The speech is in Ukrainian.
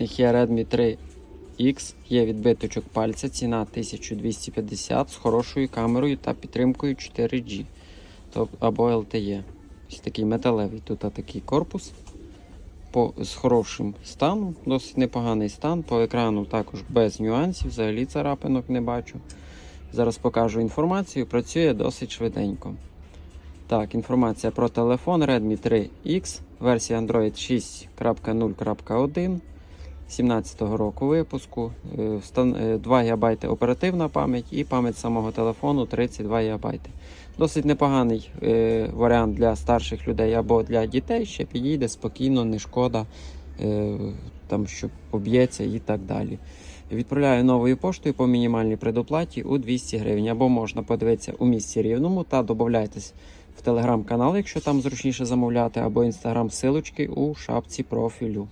Є Redmi 3 X, є відбиточок пальця, ціна 1250 з хорошою камерою та підтримкою 4G або LTE. Ось такий металевий тут такий корпус по, з хорошим станом, досить непоганий стан. По екрану також без нюансів, взагалі царапинок не бачу. Зараз покажу інформацію, працює досить швиденько. Так, інформація про телефон Redmi 3 X, версія Android 6.0.1. 17-го року випуску, е, встан- е, 2 ГБ оперативна пам'ять і пам'ять самого телефону 32 ГБ. Досить непоганий е, варіант для старших людей або для дітей, ще підійде спокійно, не шкода, е, там, що поб'ється і так далі. Відправляю новою поштою по мінімальній предоплаті у 200 гривень. Або можна подивитися у місті рівному та додайтесь в телеграм-канал, якщо там зручніше замовляти, або інстаграм силочки у шапці профілю.